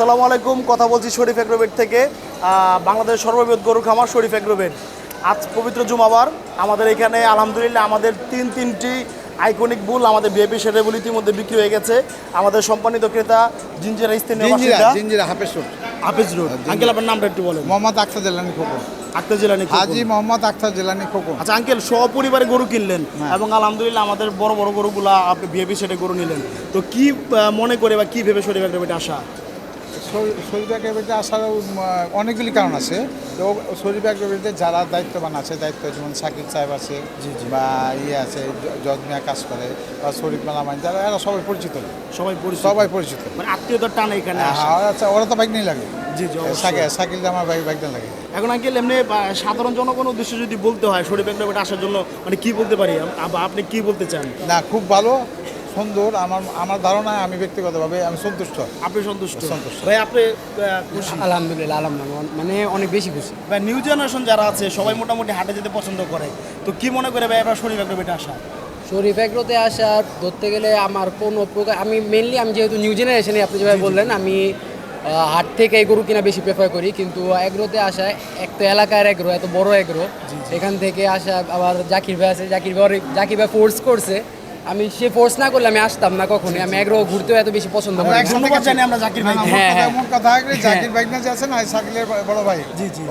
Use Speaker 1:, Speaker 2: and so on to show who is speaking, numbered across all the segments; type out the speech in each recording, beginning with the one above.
Speaker 1: আসসালামু আলাইকুম কথা বলছি শরীফ এগ্রোবেট থেকে। আহ, বাংলাদেশের সর্ববৃহৎ গরু খামার শরীফ এগ্রোবেট আজ পবিত্র জুমাবার আমাদের এখানে আলহামদুলিল্লাহ আমাদের তিন তিনটি আইকনিক বুল আমাদের বিএপি সেটা বুল ইতিমধ্যে বিক্রি হয়ে গেছে। আমাদের সম্মানিত ক্রেতা জিঞ্জিরা স্থানীয়
Speaker 2: জিঞ্জিরা হাফেজ রোড
Speaker 1: হাফিজ রোড আঙ্কেল আপনার নামটা একটু বলেন।
Speaker 2: মোহাম্মদ জেলানি খোকন।
Speaker 1: আক্তার জেলানি।
Speaker 2: হাজি মোহাম্মদ জেলানি খোকন।
Speaker 1: আচ্ছা আঙ্কেল সপরিবারে গরু কিনলেন
Speaker 2: হ্যাঁ।
Speaker 1: এবং আলহামদুলিল্লাহ আমাদের বড় বড় গরুগুলা আপনি বিএপি সেটে গরু নিলেন। তো কি মনে করে বা কি ভেবে শরীফ এগ্রোবেটে আসা
Speaker 2: শরীফ এগ্রোবিতে আসার অনেকগুলি কারণ আছে। তো শরীর শরীফ এগ্রোবিতে যারা দায়িত্ববান আছে দায়িত্ব যেমন সাকিব সাহেব আছে বা ইয়ে আছে জজমিয়া কাজ করে বা শরীফ মালামাইন যারা এরা সবাই পরিচিত।
Speaker 1: সবাই পরিচিত।
Speaker 2: সবাই পরিচিত।
Speaker 1: মানে আত্মীয়তার টান এখানে
Speaker 2: হ্যাঁ, আচ্ছা ওরা তো বাইক নিয়ে লাগে।
Speaker 1: জি জি
Speaker 2: সাকিল আমার বাইক বাইক লাগে।
Speaker 1: এখন আঙ্কেল এমনি সাধারণ জনগণ উদ্দেশ্যে যদি বলতে হয় শরীফ আসার জন্য মানে কি বলতে পারি? আপনি কি বলতে চান?
Speaker 2: না খুব ভালো। সুন্দর আমার আমার ধারণায় আমি ব্যক্তিগতভাবে আমি সন্তুষ্ট।
Speaker 1: আপনি সন্তুষ্ট?
Speaker 2: সন্তুষ্ট।
Speaker 1: ভাই আপনি খুশি?
Speaker 3: আলহামদুলিল্লাহ আলহামদুলিল্লাহ। মানে অনেক বেশি খুশি।
Speaker 1: ভাই নিউ জেনারেশন যারা আছে সবাই মোটামুটি হাটে যেতে পছন্দ করে। তো কি মনে করে ভাই এবার শরীফ এগ্রোবেটে আসা?
Speaker 3: শরীফ এগ্রোতে আসার ধরতে গেলে আমার কোনো প্রকার আমি মেনলি আমি যেহেতু নিউ জেনারেশনে আপনি যেভাবে বললেন আমি হাট থেকে এই গরু কিনা বেশি প্রেফার করি। কিন্তু এগ্রোতে আসা এক তো এলাকার এগ্রো এত বড় এগ্রো এখান থেকে আসা আবার জাকির ভাই আছে জাকির ভাই জাকির ভাই ফোর্স করছে। আমি সে ফোর্স না করলে আমি আসতাম না কখনোই আমি এগ্রো ঘুরতেও এত বেশি পছন্দ করি না।
Speaker 1: ধন্যবাদ জানি আমরা জাকির।
Speaker 2: মোট
Speaker 3: হ্যাঁ, হ্যাঁ।
Speaker 2: কথা আগে জাকির বাইক না যে বড় ভাই
Speaker 1: জি, জি।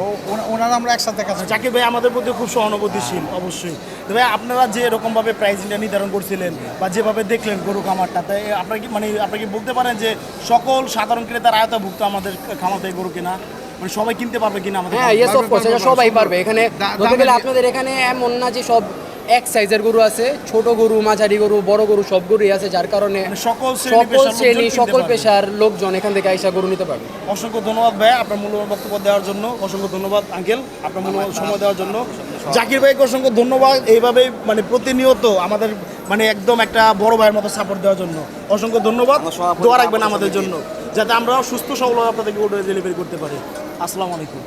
Speaker 2: ওনারা আমরা একসাথে কাজ করি।
Speaker 1: জাকির ভাই আমাদের প্রতি খুব সহানুভূতিশীল অবশ্যই তো ভাই আপনারা যে এরকম ভাবে প্রাইসিংটা নির্ধারণ করছিলেন বা যেভাবে দেখলেন গরু খামারটা তাই আপনারা কি মানে আপনারা কি বলতে পারেন যে সকল সাধারণ ক্রেতার আয়তাভুক্ত আমাদের খামার থেকে গরু কিনা মানে সবাই কিনতে পারবে কিনা আমাদের
Speaker 3: হ্যাঁ ইয়েস এটা সবাই
Speaker 2: পারবে।
Speaker 3: পারবে এখানে ধরতে গেলে আপনাদের এখানে এমন না যে সব এক সাইজের গরু আছে ছোট গরু মাঝারি গরু বড় গরু সব গরুই আছে যার কারণে
Speaker 1: মানে সকল শ্রেণি
Speaker 3: সকল শ্রেণি সকল পেশার লোকজন এখান থেকে আইসা গরু নিতে পারবে।
Speaker 1: অসংখ্য ধন্যবাদ ভাই আপনার মূল্যবান বক্তব্য দেওয়ার জন্য। অসংখ্য ধন্যবাদ আঙ্কেল আপনার মূল্যবান সময় দেওয়ার জন্য। জাকির ভাইকে অসংখ্য ধন্যবাদ এইভাবেই মানে প্রতিনিয়ত আমাদের মানে একদম একটা বড় ভাইয়ের মতো সাপোর্ট দেওয়ার জন্য। অসংখ্য ধন্যবাদ। দোয়া রাখবেন আমাদের জন্য যাতে আমরা সুস্থ সবল আপনাদেরকে ডেলিভারি করতে পারি। আসসালামু আলাইকুম।